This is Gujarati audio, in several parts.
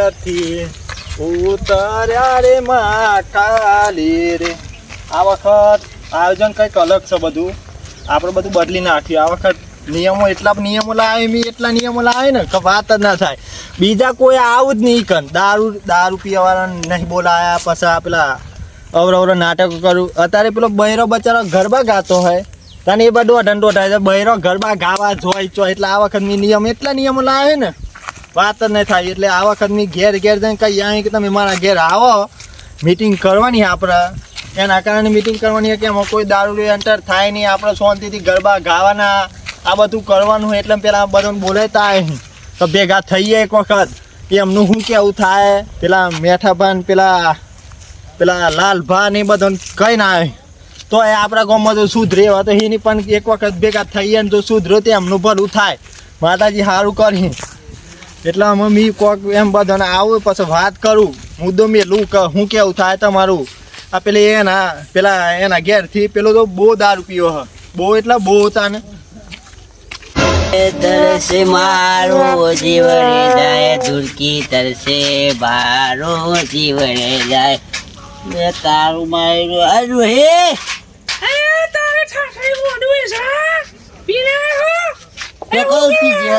ઘરથી ઉતર્યા રે કાલી રે. આ વખત આયોજન કંઈક અલગ છે બધું. આપણે બધું બદલી નાખ્યું. આ વખત નિયમો એટલા નિયમો લાવે, મેં એટલા નિયમો લાવે ને કે વાત જ ના થાય. બીજા કોઈ આવું જ નહીં કર દારૂ દારૂ પીવાવાળા નહીં બોલાયા, પછી પેલા અવર અવર નાટકો કરું. અત્યારે પેલો બહેરો બચારો ગરબા ગાતો હોય. તને એ બધું અઢંડો થાય છે. બહેરો ગરબા ગાવા જોઈ ચો એટલે આ વખત નિયમ એટલા નિયમો લાવે ને વાત જ નહીં થાય. એટલે આ વખતની ઘેર ઘેર જઈને કઈ અહીં કે તમે મારા ઘેર આવો. મીટિંગ કરવાની આપણે. એના કારણે મીટિંગ કરવાની કે એમાં કોઈ દારૂ એન્ટર થાય નહીં. આપણે શાંતિથી ગરબા ગાવાના. આ બધું કરવાનું એટલે પેલા બધાને બોલાતા અહીં તો ભેગા થઈએ એક વખત. એમનું શું કેવું થાય? પેલા મેઠાભાન પેલા પેલા લાલભા ને બધાને કઈ ના આવે તો એ આપણા ગામમાં જો સુધરે હોય તો એની પણ એક વખત ભેગા થઈએ ને જો સુધરો તો એમનું ભલું થાય. માતાજી સારું કરી. એટલે અમે મી કોક એમ બધાને આવું પછી વાત કરું. મુદ્દો મેલું કે હું કેવું થાય તમારું? આ પેલી એના પેલા એના ઘેરથી પેલો તો બહુ દારૂ પીવો હ. બહુ એટલે બહુ તાને તરસે મારો જીવડે જાય ધુરકી તરસે મારો જીવડે જાય. મેં તારું માર્યું આજુ હે. તે કહું પીજો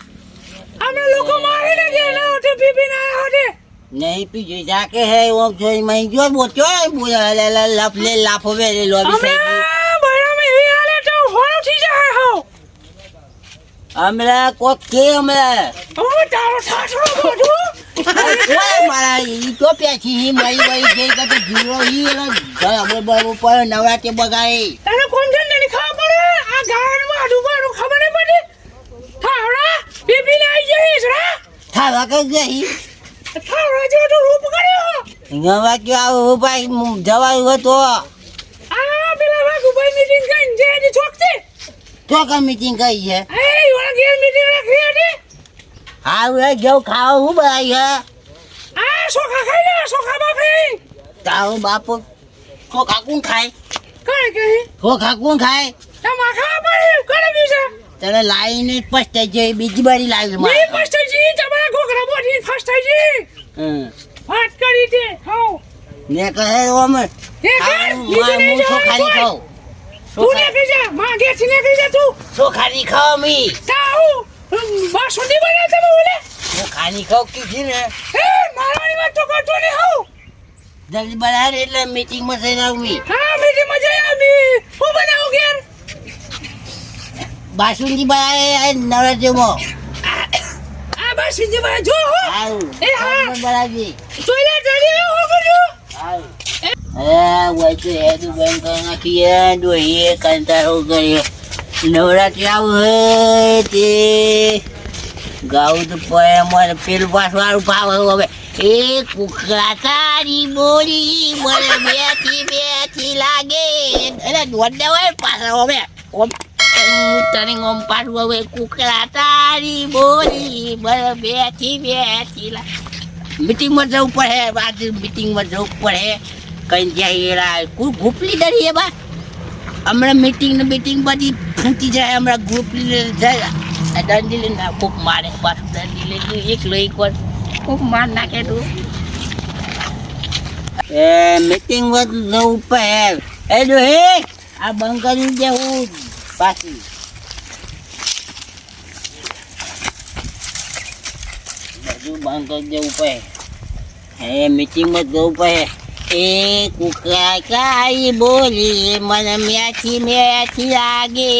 પીજો જાકે હે ઓમ જોઈ મઈ જો બોચો બોલા લા લાફ લે લાફો વે લે લોબી સાઈડ હમણાં કોક કે હમણાં ઓય મારા ઈ તો પેછી હી મરી મરી જઈ કે જીરો હી એનો બરાબર બરાબર પર નવરાત્રી બગાઈ તને કોણ છે તને ખબર પડે? આ ગાવાનું આડું બાડું ખબર નહીં પડી? થાવડા બીબી ને આવી જઈશ રા. થાવા કે ગઈ કે ભાઈ જવાયું હતો. આ મીટિંગ કરી છે. એ જેવું ખાવા હું બનાવી સોખા ખાઈ લે સોખા બાપી તારું બાપુ ખોખા કોણ ખાય? કઈ કઈ કોણ ખાય? તમા ખાવા પડી કરે બીજા તને લાવીને જ પછતાઈ જઈ બીજી બારી લાવી મી ફર્સ્ટ થઈ જઈ તમારા ઘોઘરા બોડી ફર્સ્ટ થઈ જી હમ. વાત કરી દે ખાઓ ને કહે ઓમ કે ખાવું, બીજી નહીં જો ખાલી ખાઓ તું ને કીજા માં થી ને કીજા તું. સો ખાલી ખાઓ મી તાઉ બાસુંદી બને તમે બોલે. ચોખાની ખાવ કીધી ને? એ મારવાની વાત તો કરતો નહીં હું જલ્દી બનાવે એટલે મીટિંગમાં થઈને આવું મી હા મીઠી મજા આવી હું બનાવું ઘેર? બાસુંદી બનાવે નવરાત્રીમાં આ બને જો હો. એ હા. બનાવજી જોઈને જલ્દી હું કરજો આવું એ હોય તો બંધ કરી નાખીએ ડોહીએ કંટાળો કર્યો નવરાત્રી આવું તે ગાવું તો પડે પેલું પાછું વાળું ભાવ હવે. એ કુકરા તારી બોલી મને બેથી બેથી લાગે. એટલે દોડ દેવાય પાછા હવે. તને ઓમ પાછું હવે કુકરા તારી બોલી બેથી લાગે મીટિંગમાં જવું પડે, આજે મીટિંગમાં જવું પડે. કઈ જાય કોઈ ગ્રુપ લીડર એ બા. હમણાં મીટિંગ ને મીટિંગ બધી ફૂટી જાય, હમણાં ગ્રુપ લીડર જાય. દંડી લઈને ખૂબ મારે પાછું દંડી લઈને એકલો એક વાર ખૂબ માર નાખે તું. એ મીટિંગમાં જવું પડે. એ જો હે, આ બંધ કરી દે હું પાછી બધું બંધ કરી દેવું પડે. એ મીટિંગમાં જવું પડે. એ કુકરા કાઈ બોલી, મને મેથી મેથી લાગે.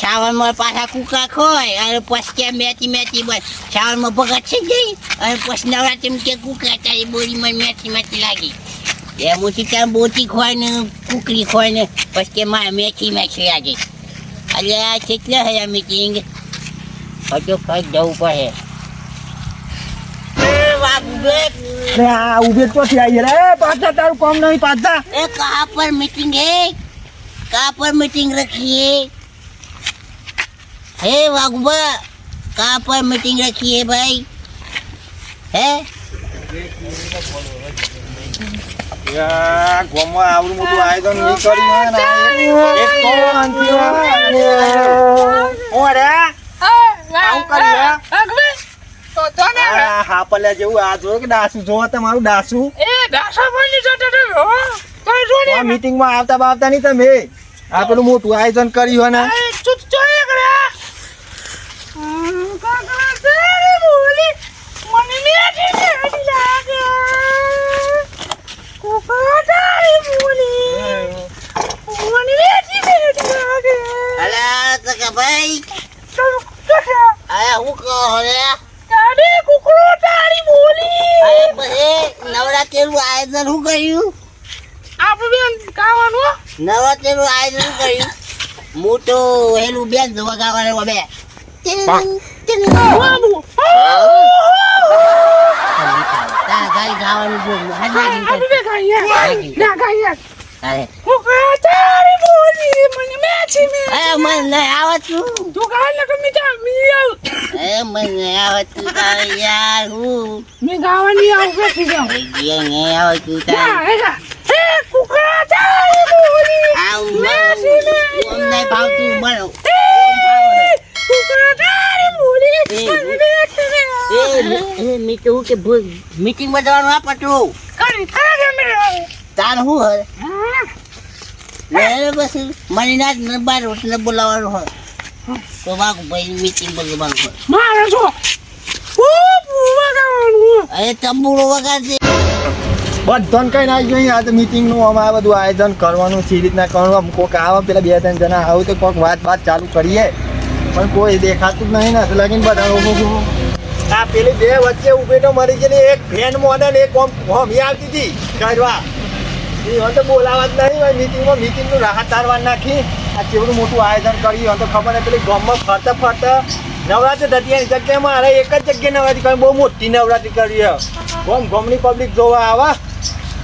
છાવરમાં પાછા કુકા ખોય, અને પછી ત્યાં મેથી મેથી બસ છાવરમાં ભગત છે ગઈ અને પછી નવરાત્રી કે કુકરા તારી બોલી, મને મેથી મેથી લાગી. એમ ઓછી ત્યાં બોટી ખોય ને કુકરી ખોય ને પછી કે મારે મેથી મેથી લાગે એટલે આ કેટલા હે આ મીટિંગ હજુ કઈ જવું પડે એ બાપુ બે લે આ ઉભે તો થી આવી રે પાછા તારું કામ નહીં પાછા ए कहाँ पर मीटिंग है कहाँ पर मीटिंग रखी है हे वागुबा कहाँ पर मीटिंग रखी है भाई है યા, ગોમમાં આવડું મોટું આયોજન નહીં કર્યું ને હું ને હાપલ્યા જેવું આ જો કે તમારું ડાસુ એ દાસા. પણ ને આ મીટિંગમાં આવતા બાવતા નહીં તમે. આ પેલું મોટું આયોજન કર્યું ને. મને મેઠી મેઠી લાગે મેઠી અરે મને નહીં આવતું યાર હું. મેં ગાવાની આવતું ના કુકડા ભાવતું હું કે મીટિંગ મીટિંગમાં જવાનું આ પટવું કરી તારે મેળવે તાર હું હે હોય તો મીટિંગ બોલવાનું હોય મારે જો ખૂબ વગાડવાનું બધાને કઈ ના જોઈએ, આ તો મિટિંગનું આમાં આ બધું આયોજન કરવાનું સી રીતના કરવાનું. કોઈક આવે પેલા બે ત્રણ જણા આવું તો કોઈક વાત વાત ચાલુ કરીએ. પણ કોઈ દેખાતું જ નહીં ને લગીને બધા. આ પેલી બે વચ્ચે ઉભેટો મરી ગયેલી, એક ફેન મોડલ એક ઓમ હોમી આવતી હતી કરવા એ હવે બોલાવા જ નહીં હોય મિટિંગમાં મીટિંગનું રાહત તારવા નાખી. આ કેવડું મોટું આયોજન કર્યું તો ખબર નહીં પેલી ગામમાં ફરતા ફરતા નવરાત્રી દરિયાની જગ્યામાં મારે એક જ જગ્યાએ નવરાત્રી કરી બહુ મોટી નવરાત્રી કરી છે. ગોમ, ગોમની પબ્લિક જોવા આવા.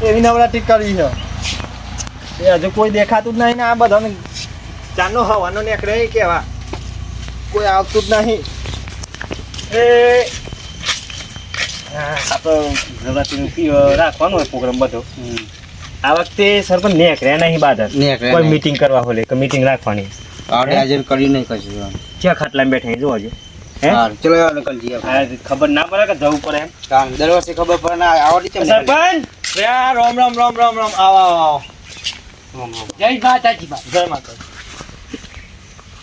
એવી નવરાત્રી કરી છે. એ હજુ કોઈ દેખાતું જ નહીં ને આ બધાને ચાનો હવાનો નીકળે કેવા. કોઈ આવતું જ નહીં. એ આપણે નવરાત્રીનું કી- રાખવાનો હોય પ્રોગ્રામ બધો. આ વખતે સરપંચ નેકર્યા નહીં બાદ નેકર્યા કોઈ મીટિંગ કરવા હોલે કે મીટિંગ રાખવાની. આપણે હાજર કરી નહીં કશું ક્યાં ખાટલા બેઠા જોવા જો ચલો આ ખબર ના પડે કે જવું પડે એમ? દર વર્ષે ખબર પડે ના આવડતી ને. સરપંચ! આ રામ રામ રામ રામ રામ. આવો આવો આવો. જય માતાજી બા. જય માતાજી.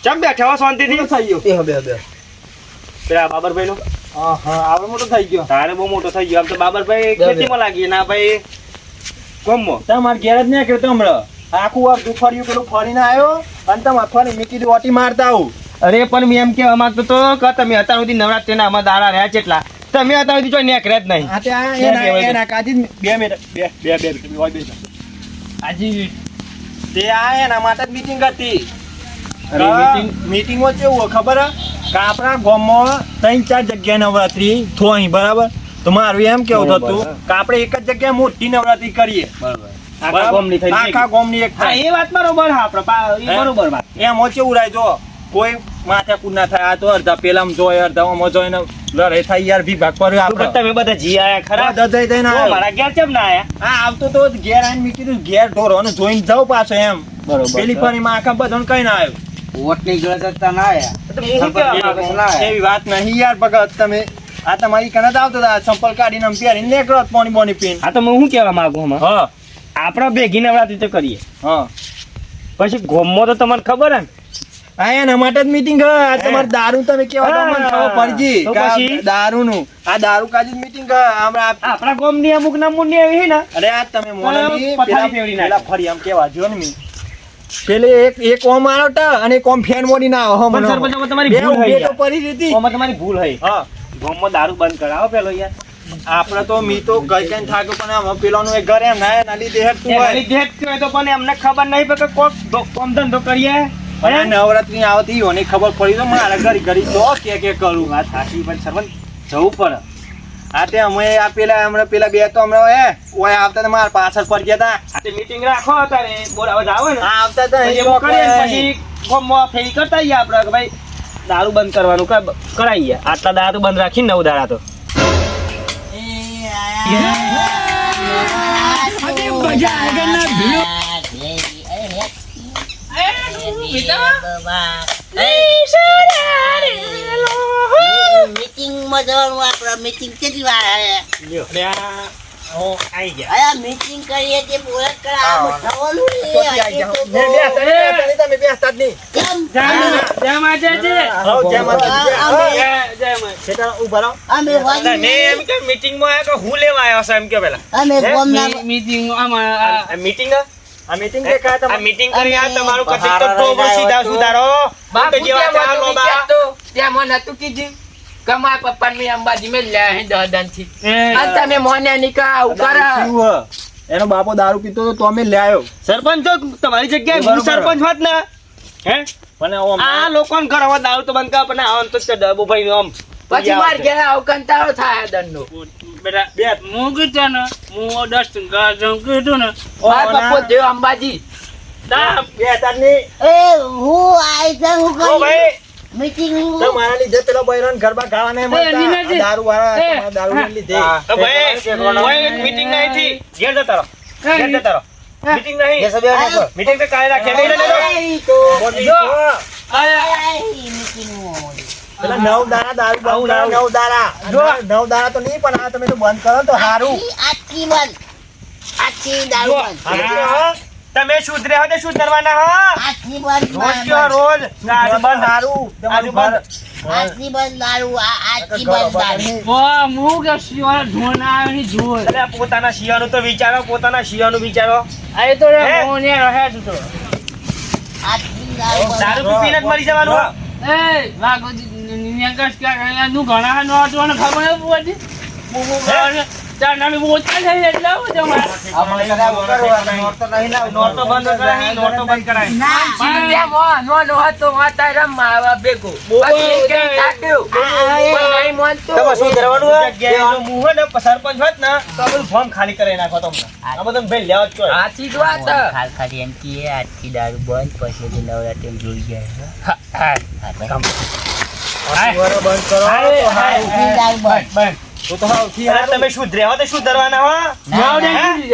ચમ બેઠા હો શાંતિથી? થઈ ગયો. એ હવે હવે. પેલા બાબરભાઈ નો હા હા આવડો મોટો થઈ ગયો. તારે બહુ મોટો થઈ ગયો. આમ તો બાબરભાઈ બે, બે. ખેતીમાં લાગી ના ભાઈ. કોમમાં તમારે ઘેર જ નહીં કર્યો હમણાં આખું વાર દુફાડ્યું પેલું ફરીને આવ્યો અને તમે ફરી મેં કીધું ઓટી મારતા આવું. અરે પણ મેં એમ કે અમાર તો કે તમે અત્યાર સુધી નવરાત્રીના આમાં દાડા રહ્યા છે એટલા તમે અત્યાર સુધી જોઈ નેકર્યા જ નહીં. આ ત્યાં એના એના કાઢી જ બે મિનિટ બે બે બે મિનિટ હોય બે આજી તે આ એના માટે જ મીટિંગ હતી. meeting- મીટિંગમાં કેવું ખબર? કે આપણા ગામમાં ત્રણ ચાર જગ્યાએ નવરાત્રી થોઈ બરાબર? તો મારું એમ કેવું હતું કે આપણે એક જ જગ્યાએ મોટી નવરાત્રી કરીએ. બરાબર. આખા? ગામની આખા. ગામની એક એ વાત બરોબર હા? આપણે? બરોબર વાત. એમાં કેવું રહે જો? કોઈ માથે કુદ ના થાય. આ તો અડધા પેલામાં જોય અડધામાં જોઈને જોય ને લડે થાય યાર. ભાગ પર આપણે તમે બધા જી આયા ખરા? દદાઈ જઈ જઈને મારા ઘેર કેમ ના આયા? હા આવતો તો ઘેર આઈને મેં કીધું ઘેર ઢોરો અને જોઈને જાઉં પાછો એમ. બરોબર પેલી ફરી માં આખા બધાને કઈ ના આવ્યો. વોટની ગળત ના આયા. ના આયા. એવી વાત નહીં યાર ભગત. તમે આ તમારી કને આવતો હતા સંપલ કાઢીને આમ પહેરીને નીકળો પાણી બોની પીન. આ તો હું શું કહેવા માંગુ હમણાં? હા. આપણે ભેગી નવરાત્રી તો કરીએ. હા. પછી ગોમમાં તો તમને ખબર હે ને? આ એના માટે જ મીટિંગ તમારે દારૂ તમે કેવા મને ખબર પડજી. તો કે આ આ દારૂ કાજી મીટિંગ આપણા ગોમની અમુક ના મુંડી આવી ને. અરે આ તમે મોનાની પથારી ફેવડી ના ફરી આમ કેવા જો ને મી. પેલે એક એક ઓમ આરોટા અને એક ઓમ ફેન મોડી ના હો મને. સરપંચ તમારી ભૂલ હઈ તો. પડી હતી. આમાં તમારી ભૂલ હઈ હા. ગોમમાં દારૂ બંધ કરાવો પેલો યાર. આપણે તો મી તો કઈ કઈ થાક્યો પણ આમ પેલાનું એક ઘરે એમ ના ના લીધે હેઠતું તું હોય. લીધે થયો તો પણ એમને ખબર નહીં પડે કે કોક કોમ ધંધો કરીએ. અને આ નવરાત્રી આવતી હોય ખબર પડી તો મારે ઘરી ઘરી તો કે કે કરું. આ થાકી પણ સરવન જવું પડે. આ તે અમે આ પેલા હમણાં પેલા બે તો હમણાં હે ઓય આવતા ને મારા પાછળ પર ગયા તા. આ તે મીટિંગ રાખો તારે બોલાવા જાવ ને. હા આવતા હતા એ ને પછી ગોમમાં ફેરી કરતા આવીએ આપણે કે ભાઈ દારૂ બંધ કરવાનું ક- કરાઈએ આટલા દારૂ બંધ રાખી નવ દાડા તો. મજા આવે ના ભીડો મીટિંગમાં જવાનું આપણે મીટિંગ કેટલી વાર આવે મીટિંગ કરીએ તે બોલત કરે આ હા. આ મીટિંગ કે કા તમે મીટિંગ કરી આ તમારું કટિંગ તો ઢોબળ સીધા સુધારો. બાપુ તો જેવા ચાલો બા. ત્યાં મને નતું કીધું. કમા પપ્પા પપ્પાને અંબાજી મેં લે હે દહદનથી. અને તમે મોને નીકા આવું દારૂ કરો. પીવું હે. એનો બાપો દારૂ પીતો તો તો અમે લાયો સરપંચ તો તમારી જગ્યાએ હું સરપંચ હોત ને હે? મને આ લોકોને ઘર હવે દારૂ તો બંધ કર પણ આમ તો છે ડબ્બો ભાઈ આમ. પછી માર ઘેર આવ કંટાળો થાય દંડનો. બેટા બે હું કીધું ને હું દસ ગાજમ કીધું ને ઓ, બાપો દેવ અંબાજી ના બે જ એ હું આઈ તા હું ઓ ભાઈ મીટિંગ તો મારા લીધે પેલો બૈરાને ગરબા ગાવાને મળતા. દારૂ વાળા તમારા હા. લીધે. તો ભાઈ કોઈ મીટિંગ નહીં થી ઘેર જતા રહો ઘેર જતા રહો મીટિંગ નહીં બેસો, બેસો, બેસો. મીટિંગ તો કાલે રાખીએ બેટા તો બોલ જો. તો. પેલા નવ દાડા દારૂ બંધ કરો, નવ દાડા. નવ દાડા તો નહીં પણ આ તમે તો બંધ કરો તો સારું આટલી બંધ. આટલી દારૂ બંધ. તમે શુદ્ધ રહો તો શુદ્ધ હો. આટલી બંધ રોજ કયો બંધ. બંધ. બંધ દારૂ બંધ. દારૂ. ઓ, હું કે પોતાના શિયાનું તો વિચારો પોતાના શિયાનું વિચારો. આ તો હે? મોને રહે તો. દારૂ દારૂ પીને જ મરી જવાનું. હો. એ, નું ઘણા નો હતો ને ખબર સરપંચ હોત ને તો બધું ફોર્મ ખાલી કરી નાખો તમને. આ બધું ભાઈ લેવા જ સાચી વાત. ખાલી ખાલી એમ કે આજથી દારૂ બંધ પછી નવરાત્રી જોઈ. વાળો બંધ કરો તો તો. તમે તો હો?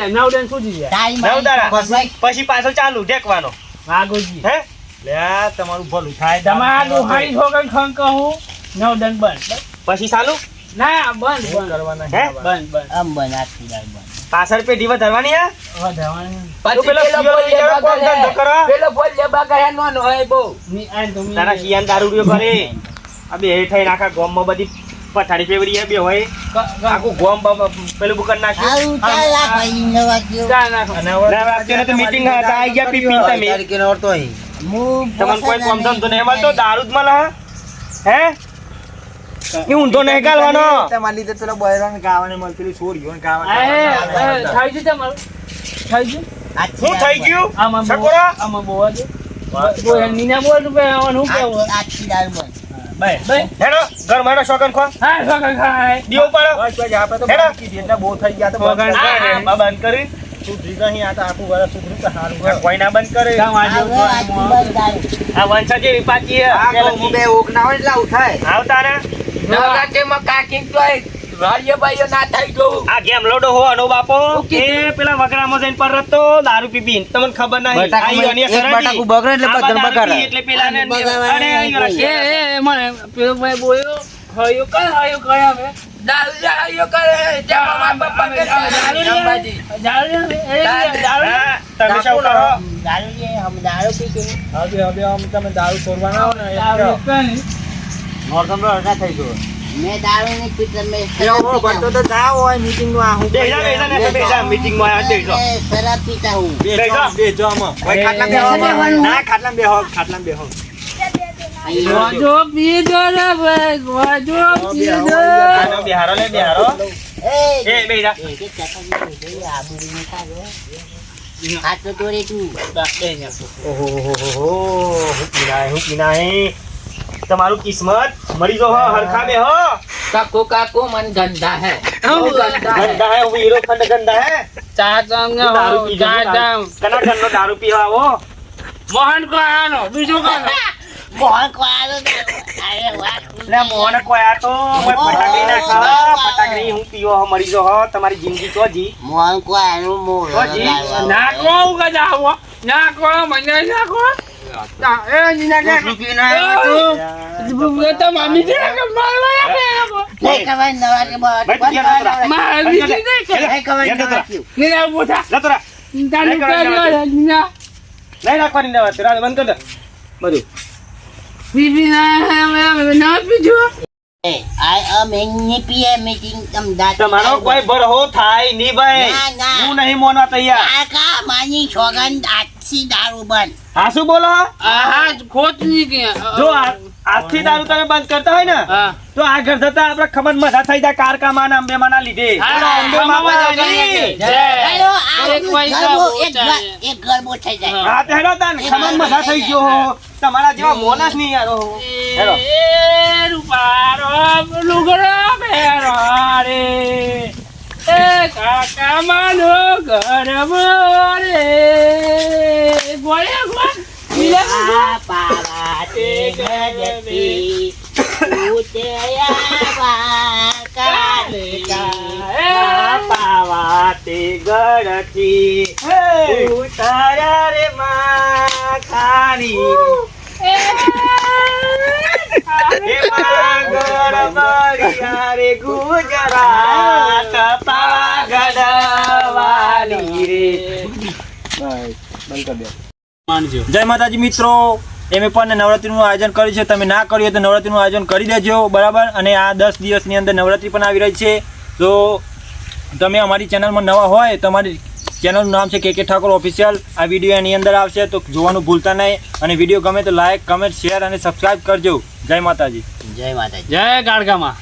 નવડેન સુધી જાય, પછી પાછો ચાલુ ઢેકવાનો. વાઘોજી. હે? લે તમારું ભલું થાય. તમારું દુહાઈ ઠોકર ખંક હું નવડન બંધ. પછી ચાલુ? ના બંધ બંધ. કરવાના હે? બંધ બંધ. આમ બંધ આટલી દારૂ બંધ. પાછળ પેઢી વધારવાની હે? વધારવાનું. તો પેલો શિયાળો કોણ ધંધો કરો? પેલો બોલ લેબા ગયા નો હોય બહુ. ની આ તો તારા શિયાન દારૂડિયો કરે. આ બે થઈને આખા ગામમાં બધી પથારી ફેવરી બે હોય. આખું ગામ પેલું બુકર નાખ્યું. અને ના, તો meeting હતા, આઈ ગયા પી પી તમે. તારીખે તો તમને કોઈ કામ ધંધો નહીં મળતો? દારૂ જ મળે હે? એ ઊંધો નહીં ગાળવાનો તમારા લીધે પેલો બૈરાને ગાવાને મળે, પેલી છોરીઓને ગાવાને થઈ ગયું તમારું? થઈ ગયું શું થઈ ગયું? આમાં સકોરા? આમાં. બોલ, નીના બોલ. હેડો ઘર મારો શોકન ખો. હા, સગા ખાય. દીવો પાડો બસ, બસ, આપણે તો હેડો. કીધી બહુ થઈ ગયા તો બંધ વગર- કરી. બંધ કરી. સુધરી નહીં, આ તો આખું વર્ષ સુધર્યું તો સારું કોઈ ના બંધ કરે. આ વંશા જેવી પાકી હે આ બે હોય એટલે ઉઠાય આવતા ને નવરાત્રીમાં કાકી તો ના થાય જોવું. આ ગેમ લોડો હોવાનો બાપો. એ પેલા વગરામાં જઈને પર દારૂ પીબી તમને ખબર નહીં. બટાકું બગડે એટલે બધાને બગાડે. એટલે પેલાને આને અરે, નહીં ઈયો કોઈ. એ એ મને પેલો ભાઈ બોલ્યો. હયો કઈ હયો કઈ હવે? દારૂ હયો કરે ત્યાં મારા પપ્પા કે દારૂ અંબાજી. દારૂ એ દારૂ હા, તમે શું કરો? દારૂ છે હમ દારૂ પી કે હવે તમે દારૂ છોડવાના હો ને દારૂ એટલે કઈ ના થઈ ગયો. મેં દારૂ નહીં પીતો મેં એવો ભરતો તો જાઓ હોય meeting નું આ હું બેસા, બેસા ને, બેસા, meeting માં બેસા. મેં શરાબ પીતા હું. બેસા. બેસો આમાં. ભાઈ, ખાટલામાં એ, બેહો. ના, ખાટલામાં બેહો, ખાટલામાં બેહો. વાજો પીધો રે ભાઈ પીધો. આનો બિહારો લે બિહારો. એ કાઢો હાથ તો તોડે તું. ઓહો, હો, હો, હો, હું પીનાય, હું પીનાય. તમારું કિસ્મત મરી જો હો હરખા બે હો. કાકો કાકો મન ગંદા હે. બહુ ગંદા હે. ગંદા હે હું હીરો ખંડ ગંદા હે. ચા ચમ હું દારૂ પી જાઉં, દારૂ. કના ઘરનો દારૂ પીવા આવો? મોહન કો આનો બીજું કોનો મોહન કોયાનો અરે વાહ લે મોહન કોઈ આ તો ઓય ફટાકડી ના ખાવા ફટાકડી હું પીવો હો મરી જો હો તમારી જિંદગી તો જી. મોહન કોયાનો મોહ હોજી, નાખો ઉગા જાવો નાખો મને નાખો ના, એ નીના કે એ તો મામી છે કે મારવા આપે નહીં ખબર નવારી બહુ ભાઈ, તું યાર નતો મારી છે ને કે રાખવાની બંધ કર દે બધું બીબી ના ના તમારો કોઈ ભરહો થાય નહીં ભાઈ. હું નહીં મોનવા તૈયાર. કાકા માની છોગન આજથી દારૂ બંધ હાસુ બોલો? આહા ખોટની કે જો આ- આજથી દારૂ તમે બંધ કરતા હોય ને તો તો આગળ જતા આપણે ખબર મજા થઈ જાય કાર અંબેમાં ના લીધે. હા, અંબે માં આ હેડો તાન ખબર મજા થઈ ગયો હો. તમારા જેવા મોનસ નહીં યાર કાકા માનો ગરબો રે ગોળે ગોળ આ પાવાતે ગજતી ઉતર્યા કાલિકા આ પાવા તે ગળથી ઉતાર્યા રે માં ખારી ગળ મરિયા રે ગુજરાત પાગળ વાલી જય માતાજી મિત્રો એમે પણ નવરાત્રીનું આયોજન કર્યું છે. તમે ના કર્યું હોય તો નવરાત્રીનું આયોજન કરી દેજો બરાબર? અને આ દસ દિવસની અંદર નવરાત્રી પણ આવી રહી છે. તો તમે અમારી ચેનલમાં નવા હોય તો અમારી ચેનલનું નામ છે કે કે ઠાકોર ઓફિશિયલ. આ વીડિયો એની અંદર આવશે તો જોવાનું ભૂલતા નહીં. અને વીડિયો ગમે તો લાઈક કમેન્ટ શેર અને સબસ્ક્રાઈબ કરજો. જય માતાજી. જય માતાજી. જય ગાડગામાં.